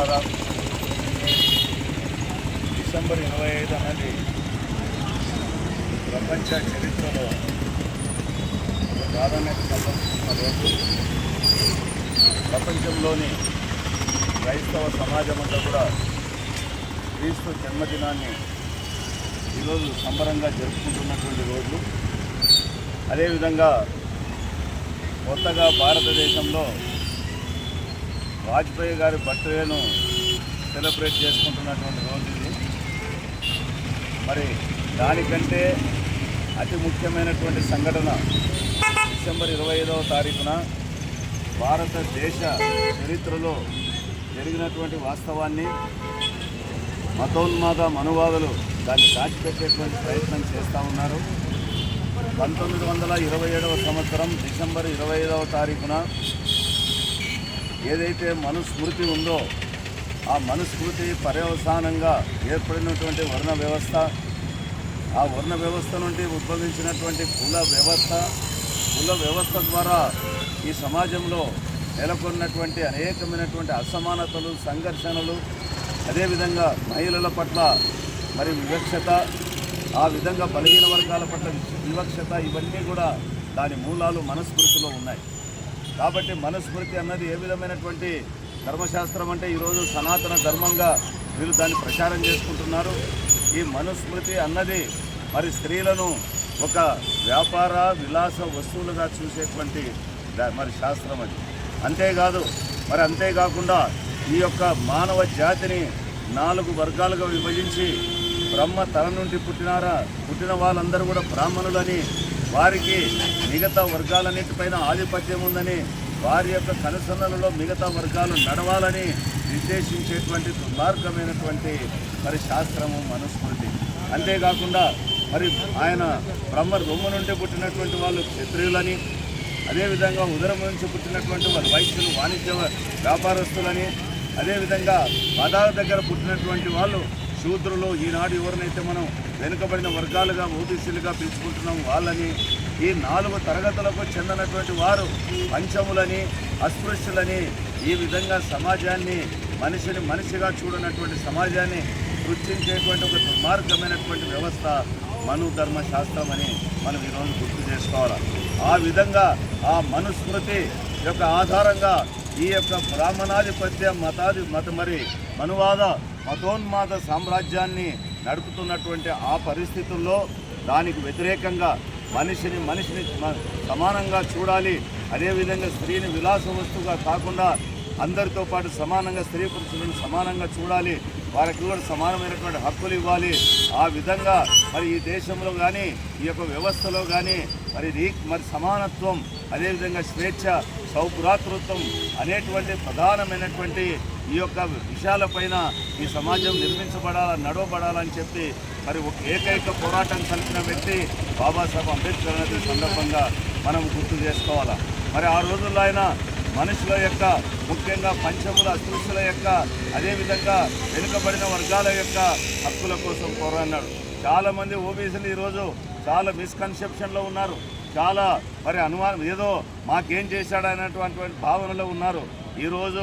మిత్రులారా డిసెంబర్ ఇరవై ఐదు అనేది ప్రపంచ చరిత్రలో ప్రాధాన్యత సంబంధించిన రోజు. ప్రపంచంలోని క్రైస్తవ సమాజం అంతా కూడా క్రీస్తు జన్మదినాన్ని ఈరోజు సంబరంగా జరుపుకుంటున్నటువంటి రోజు. అదేవిధంగా కొత్తగా భారతదేశంలో వాజ్పేయి గారి బర్త్డేను సెలబ్రేట్ చేసుకుంటున్నటువంటి రోజు ఇది. మరి దానికంటే అతి ముఖ్యమైనటువంటి సంఘటన డిసెంబర్ ఇరవై ఐదవ తారీఖున భారతదేశ చరిత్రలో జరిగినటువంటి వాస్తవాన్ని మతోన్మాద మనువాదులు దాన్ని దాచిపెట్టేటువంటి ప్రయత్నం చేస్తూ ఉన్నారు. పంతొమ్మిది వందల ఇరవై ఏడవ సంవత్సరం డిసెంబర్ ఇరవై ఐదవ తారీఖున ఏదైతే మనుస్మృతి ఉందో ఆ మనుస్మృతి పర్యవసానంగా ఏర్పడినటువంటి వర్ణ వ్యవస్థ ఆ వర్ణ వ్యవస్థ నుండి ఉద్భవించినటువంటి కుల వ్యవస్థ కుల వ్యవస్థ ద్వారా ఈ సమాజంలో నెలకొన్నటువంటి అనేకమైనటువంటి అసమానతలు సంఘర్షణలు అదేవిధంగా మహిళల పట్ల మరి వివక్షత ఆ విధంగా బలహీన వర్గాల పట్ల వివక్షత ఇవన్నీ కూడా దాని మూలాలు మనస్మృతిలో ఉన్నాయి. కాబట్టి మనుస్మృతి అన్నది ఏ విధమైనటువంటి ధర్మశాస్త్రం అంటే ఈరోజు సనాతన ధర్మంగా వీళ్ళు దాన్ని ప్రచారం చేసుకుంటున్నారు. ఈ మనుస్మృతి అన్నది మరి స్త్రీలను ఒక వ్యాపార విలాస వస్తువులుగా చూసేటువంటి మరి శాస్త్రం అది. అంతేకాదు మరి అంతేకాకుండా ఈ యొక్క మానవ జాతిని నాలుగు వర్గాలుగా విభజించి బ్రహ్మ తల నుండి పుట్టినారా పుట్టిన వాళ్ళందరూ కూడా బ్రాహ్మణులని వారికి మిగతా వర్గాలన్నింటిపైన ఆధిపత్యం ఉందని వారి యొక్క కనుసన్నలలో మిగతా వర్గాలు నడవాలని నిర్దేశించేటువంటి దుర్మార్గమైనటువంటి మరి శాస్త్రము మనుస్మృతి అంతేకాకుండా మరి ఆయన బ్రహ్మ రొమ్ము నుండి పుట్టినటువంటి వాళ్ళు క్షత్రియులని అదేవిధంగా ఉదరం నుంచి పుట్టినటువంటి వాళ్ళు వైశ్యులు వాణిజ్య వ్యాపారస్తులని అదేవిధంగా పదాల దగ్గర పుట్టినటువంటి వాళ్ళు శూద్రులు ఈనాడు ఎవరినైతే మనం వెనుకబడిన వర్గాలుగా ఓబీసీలుగా పిలుచుకుంటున్నాం వాళ్ళని ఈ నాలుగు తరగతులకు చెందినటువంటి వారు పంచములని అస్పృశ్యులని ఈ విధంగా సమాజాన్ని మనిషిని మనిషిగా చూడనటువంటి సమాజాన్ని సృష్టించేటువంటి ఒక దుర్మార్గమైనటువంటి వ్యవస్థ మనుధర్మ శాస్త్రం అని మనం ఈరోజు గుర్తు చేసుకోవాలి. ఆ విధంగా ఆ మనుస్మృతి యొక్క ఆధారంగా ఈ యొక్క బ్రాహ్మణాధిపత్య మతాది మత మరి మనువాద మతోన్మాద సామ్రాజ్యాన్ని నడుపుతున్నటువంటి ఆ పరిస్థితుల్లో దానికి వ్యతిరేకంగా మనిషిని మనిషిని సమానంగా చూడాలి. అదేవిధంగా స్త్రీని విలాస వస్తువుగా కాకుండా అందరితో పాటు సమానంగా స్త్రీ పురుషులను సమానంగా చూడాలి. వారికి కూడా సమానమైనటువంటి హక్కులు ఇవ్వాలి. ఆ విధంగా మరి ఈ దేశంలో కానీ ఈ యొక్క వ్యవస్థలో కానీ మరి మరి సమానత్వం అదేవిధంగా స్వేచ్ఛ సౌభ్రాతృత్వం అనేటువంటి ప్రధానమైనటువంటి ఈ యొక్క విషయాలపైన ఈ సమాజం నిర్మించబడాల నడవబడాలని చెప్పి మరి ఒక ఏకైక పోరాటం కలిపిన వ్యక్తి బాబాసాహెబ్ అంబేద్కర్ అనేది సందర్భంగా మనం గుర్తు చేసుకోవాలా. మరి ఆ రోజుల్లో ఆయన మనుషుల యొక్క ముఖ్యంగా పంచముల అస్పృశ్యుల యొక్క అదేవిధంగా వెనుకబడిన వర్గాల యొక్క హక్కుల కోసం పోరాడినాడు. చాలామంది ఓబీసీలు ఈరోజు చాలా మిస్కన్సెప్షన్లో ఉన్నారు. చాలా మరి అనుమానం ఏదో మాకేం చేశాడు అనేటువంటి భావనలో ఉన్నారు. ఈరోజు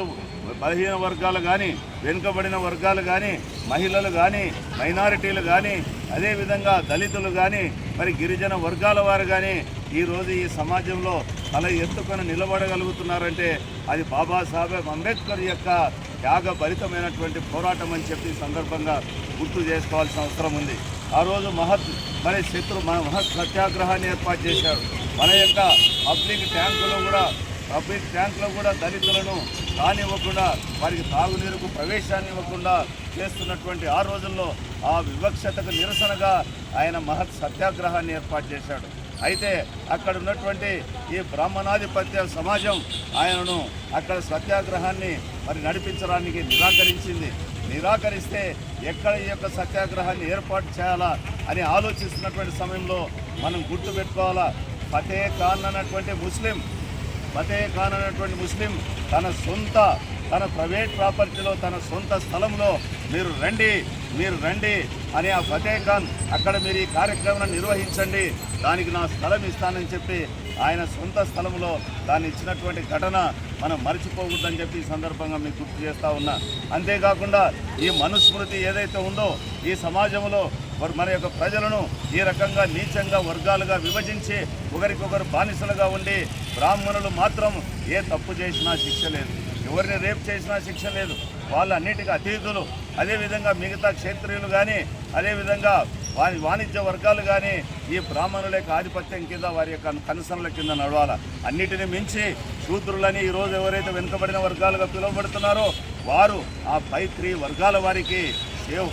బలహీన వర్గాలు కానీ వెనుకబడిన వర్గాలు కానీ మహిళలు కానీ మైనారిటీలు కానీ అదేవిధంగా దళితులు కానీ మరి గిరిజన వర్గాల వారు కానీ ఈరోజు ఈ సమాజంలో తల ఎత్తుకొని నిలబడగలుగుతున్నారంటే అది బాబాసాహెబ్ అంబేద్కర్ యొక్క త్యాగభరితమైనటువంటి పోరాటం అని చెప్పి సందర్భంగా గుర్తు చేసుకోవాల్సిన అవసరం ఉంది. ఆ రోజు మహత్ మరి శత్రు మన మహత్ సత్యాగ్రహాన్ని ఏర్పాటు చేశారు. మన యొక్క పబ్లిక్ ట్యాంకులో కూడా పబ్లిక్ ట్యాంకులో కూడా దళితులను కానివ్వకుండా వారికి తాగునీరుకు ప్రవేశాన్ని ఇవ్వకుండా చేస్తున్నటువంటి ఆ రోజుల్లో ఆ వివక్షతకు నిరసనగా ఆయన మహత్ సత్యాగ్రహాన్ని ఏర్పాటు చేశాడు. అయితే అక్కడ ఉన్నటువంటి ఈ బ్రాహ్మణాధిపత్య సమాజం ఆయనను అక్కడ సత్యాగ్రహాన్ని మరి నడిపించడానికి నిరాకరించింది. నిరాకరిస్తే ఎక్కడ ఈ యొక్క సత్యాగ్రహాన్ని ఏర్పాటు చేయాలా అని ఆలోచిస్తున్నటువంటి సమయంలో మనం గుర్తుపెట్టుకోవాలా ఫతే ఖాన్ అన్నటువంటి ముస్లిం ఫతే ఖాన్ అనేటువంటి ముస్లిం తన సొంత తన ప్రైవేట్ ప్రాపర్టీలో తన సొంత స్థలంలో మీరు రండి మీరు రండి అని ఆ ఫతే ఖాన్ అక్కడ మీరు ఈ కార్యక్రమాన్ని నిర్వహించండి. దానికి నా స్థలం ఇస్తానని చెప్పి ఆయన సొంత స్థలంలో దాన్ని ఇచ్చినటువంటి ఘటన మనం మర్చిపోకూడదని చెప్పి ఈ సందర్భంగా మీకు గుర్తు చేస్తా ఉన్నా. అంతేకాకుండా ఈ మనుస్మృతి ఏదైతే ఉందో ఈ సమాజంలో మరి మన యొక్క ప్రజలను ఈ రకంగా నీచంగా వర్గాలుగా విభజించి ఒకరికొకరు బానిసలుగా ఉండి బ్రాహ్మణులు మాత్రం ఏ తప్పు చేసినా శిక్ష లేదు. ఎవరిని రేపు చేసినా శిక్ష లేదు. వాళ్ళన్నిటికీ అతీతులు. అదేవిధంగా మిగతా క్షేత్రీయులు కానీ అదేవిధంగా వారి వాణిజ్య వర్గాలు కానీ ఈ బ్రాహ్మణుల యొక్క ఆధిపత్యం కింద వారి యొక్క కనసనల కింద నడవాల. అన్నిటిని మించి శూద్రులని ఈరోజు ఎవరైతే వెనుకబడిన వర్గాలుగా పిలువబడుతున్నారో వారు ఆ పై త్రీ వర్గాల వారికి సేవ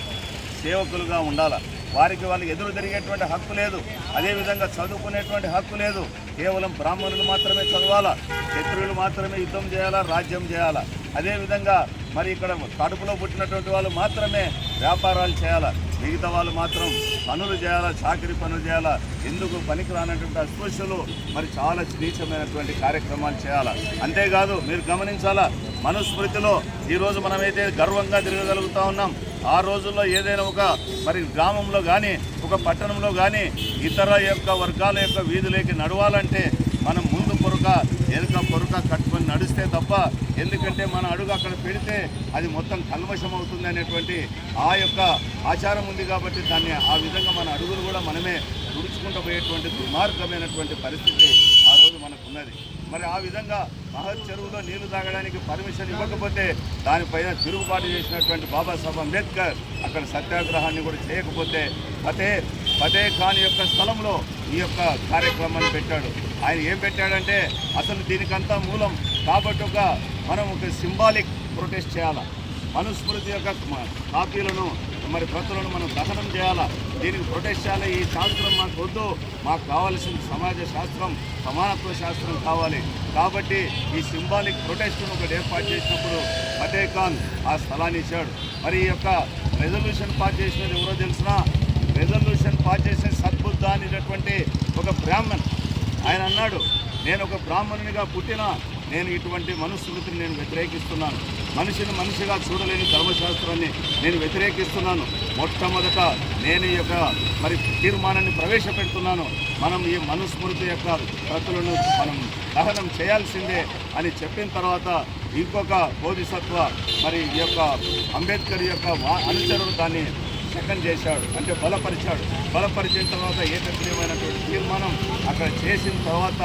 సేవకులుగా ఉండాలి. వారికి వాళ్ళకి ఎదురు తిరిగేటువంటి హక్కు లేదు. అదేవిధంగా చదువుకునేటువంటి హక్కు లేదు. కేవలం బ్రాహ్మణులు మాత్రమే చదవాలా? క్షత్రియులు మాత్రమే యుద్ధం చేయాలా? రాజ్యం చేయాలా? అదేవిధంగా మరి ఇక్కడ కడుపులో పుట్టినటువంటి వాళ్ళు మాత్రమే వ్యాపారాలు చేయాలా? మిగతా వాళ్ళు మాత్రం పనులు చేయాలా? చాకరీ పనులు చేయాలా? ఎందుకు పనికి రానటువంటి అస్పృశ్యులు? మరి చాలా నీచమైనటువంటి కార్యక్రమాలు చేయాలా? అంతేకాదు మీరు గమనించాలా? మనుస్మృతిలో ఈరోజు మనమైతే గర్వంగా తిరగగలుగుతా ఉన్నాం. ఆ రోజుల్లో ఏదైనా ఒక మరి గ్రామంలో కానీ ఒక పట్టణంలో కానీ ఇతర యొక్క వర్గాల యొక్క వీధులకి నడవాలంటే మనం ముందు పొరక వెనుక పొరక కట్టుకొని నడిస్తే తప్ప ఎందుకంటే మన అడుగు అక్కడ పెడితే అది మొత్తం కల్మషం అవుతుంది అనేటువంటి ఆ యొక్క ఆచారం ఉంది కాబట్టి దాన్ని ఆ విధంగా మన అడుగులు కూడా మనమే తుడుచుకుంటూ పోయేటువంటి దుర్మార్గమైనటువంటి పరిస్థితి ఆ రోజు మనకున్నది. మరి ఆ విధంగా మహత్ చెరువులో నీళ్ళు తాగడానికి పర్మిషన్ ఇవ్వకపోతే దానిపైన తిరుగుబాటు చేసినటువంటి బాబాసాహెబ్ అంబేద్కర్ అక్కడ సత్యాగ్రహాన్ని కూడా చేయకపోతే ఫతే ఫతే ఖాన్ యొక్క స్థలంలో ఈ యొక్క కార్యక్రమాన్ని పెట్టాడు. ఆయన ఏం పెట్టాడంటే అసలు దీనికంతా మూలం కాబట్టి ఒక మనం ఒక సింబాలిక్ ప్రొటెస్ట్ చేయాలా? మనుస్మృతి యొక్క కాపీలను మరి ప్రతులను మనం దహనం చేయాలా? దీనికి ప్రొటెస్ట్ చేయాలి? ఈ శాస్త్రం మాకు వద్దు. మాకు కావాల్సిన సమాజ శాస్త్రం సమానత్వ శాస్త్రం కావాలి. కాబట్టి ఈ సింబాలిక్ ప్రొటెస్ట్ను ఒకటి ఏర్పాటు చేసినప్పుడు ఫతే ఖాన్ ఆ స్థలాన్ని ఇచ్చాడు. మరి ఈ యొక్క రెజల్యూషన్ పాస్ చేసినది ఎవరో తెలిసిన? రెజల్యూషన్ పాస్ చేసిన సద్బుద్ధ అనేటటువంటి ఒక బ్రాహ్మణ్. ఆయన అన్నాడు నేను ఒక బ్రాహ్మణునిగా పుట్టిన నేను ఇటువంటి మనుస్మృతిని నేను వ్యతిరేకిస్తున్నాను. మనిషిని మనిషిగా చూడలేని ధర్మశాస్త్రాన్ని నేను వ్యతిరేకిస్తున్నాను. మొట్టమొదట నేను ఈ యొక్క మరి తీర్మానాన్ని ప్రవేశపెడుతున్నాను. మనం ఈ మనుస్మృతి యొక్క ప్రతులను మనం దహనం చేయాల్సిందే అని చెప్పిన తర్వాత ఇంకొక బోధిసత్వ మరి ఈ యొక్క అంబేద్కర్ యొక్క అనుచరులు అనుచరుడు దాన్ని చక్కని చేశాడు అంటే బలపరిచాడు. బలపరిచిన తర్వాత ఏకగ్రీవమైనటువంటి తీర్మానం అక్కడ చేసిన తర్వాత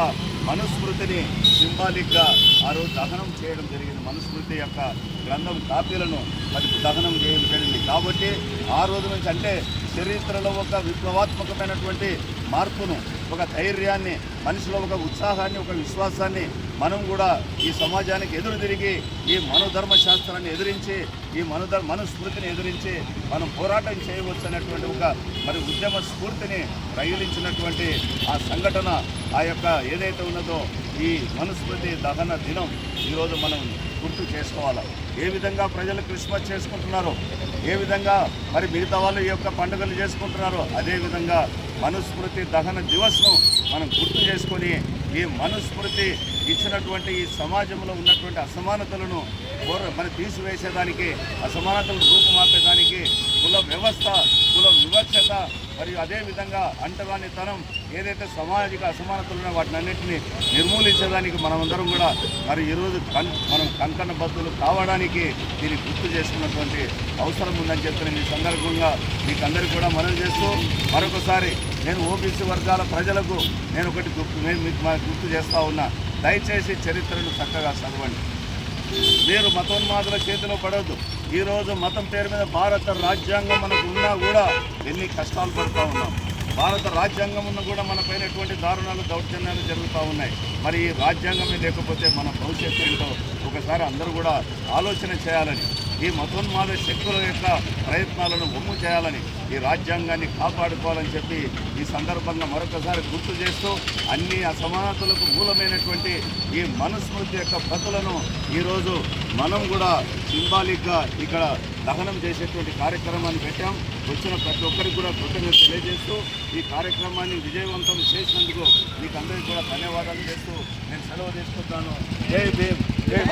మనుస్మృతిని సింబాలిక్గా ఆ రోజు దహనం చేయడం జరిగింది. మనుస్మృతి యొక్క గ్రంథం కాపీలను అది దహనం చేయడం జరిగింది. కాబట్టి ఆ రోజు నుంచి అంటే చరిత్రలో ఒక విప్లవాత్మకమైనటువంటి మార్పును ఒక ధైర్యాన్ని మనిషిలో ఒక ఉత్సాహాన్ని ఒక విశ్వాసాన్ని మనం కూడా ఈ సమాజానికి ఎదురు తిరిగి ఈ మనోధర్మ శాస్త్రాన్ని ఎదిరించి ఈ మనుధర్ మనుస్మృతిని ఎదిరించి మనం పోరాటం చేయవచ్చు అనేటువంటి ఒక మరి ఉద్యమ స్ఫూర్తిని రగిలించినటువంటి ఆ సంఘటన ఆ యొక్క ఏదైతే ఉన్నదో ఈ మనుస్మృతి దహన దినం ఈరోజు మనం గుర్తు చేసుకోవాలి. ఏ విధంగా ప్రజలు క్రిస్మస్ చేసుకుంటున్నారో ఏ విధంగా మరి మిగతా వాళ్ళు ఈ యొక్క పండుగలు చేసుకుంటున్నారో అదేవిధంగా మనుస్మృతి దహన దివస్ను మనం గుర్తు చేసుకొని ఈ మనుస్మృతి ఇచ్చినటువంటి ఈ సమాజంలో ఉన్నటువంటి అసమానతలను పోర- తీసివేసేదానికి అసమానతలను రూపుమాపేదానికి కుల వ్యవస్థ కుల వివక్షత మరియు అదేవిధంగా అంటరానితనం ఏదైతే సామాజిక అసమానతలు ఉన్న వాటిని అన్నింటినీ నిర్మూలించడానికి మనమందరం కూడా మరి ఈరోజు కన్ మనం కంకణ బద్దులు కావడానికి దీన్ని గుర్తు చేసుకున్నటువంటి అవసరం ఉందని చెప్పి ఈ సందర్భంగా మీకు అందరికీ కూడా మనం చేస్తూ మరొకసారి నేను ఓబీసీ వర్గాల ప్రజలకు నేను ఒకటి గుర్తు నేను మీకు మా- గుర్తు చేస్తా ఉన్నా. దయచేసి చరిత్రను చక్కగా చదవండి. మీరు మతోన్మాదుల చేతిలో పడవద్దు ఈరోజు మతం పేరు మీద భారత రాజ్యాంగం మనకు ఉన్నా కూడా ఎన్ని కష్టాలు పడుతూ ఉన్నాం. భారత రాజ్యాంగం ఉన్న కూడా మన పైన ఎటువంటి దారుణాలు దౌర్జన్యాలు జరుగుతూ ఉన్నాయి. మరి ఈ రాజ్యాంగమే లేకపోతే మన భవిష్యత్తు ఏంటో ఒకసారి అందరూ కూడా ఆలోచన చేయాలని ఈ మతోన్మాద శక్తుల యొక్క ప్రయత్నాలను ఒమ్ము చేయాలని ఈ రాజ్యాంగాన్ని కాపాడుకోవాలని చెప్పి ఈ సందర్భంగా మరొకసారి గుర్తు చేస్తూ అన్ని అసమానతలకు మూలమైనటువంటి ఈ మనుస్మృతి యొక్క ప్రతులను ఈరోజు మనం కూడా సింబాలిక్గా ఇక్కడ దహనం చేసేటువంటి కార్యక్రమాన్ని పెట్టాం. వచ్చిన ప్రతి ఒక్కరికి కూడా కృతజ్ఞత తెలియజేస్తూ ఈ కార్యక్రమాన్ని విజయవంతం చేసినందుకు మీకు అందరికీ కూడా ధన్యవాదాలు చేస్తూ నేను సెలవు తీసుకుంటాను. జై భీమ్ జై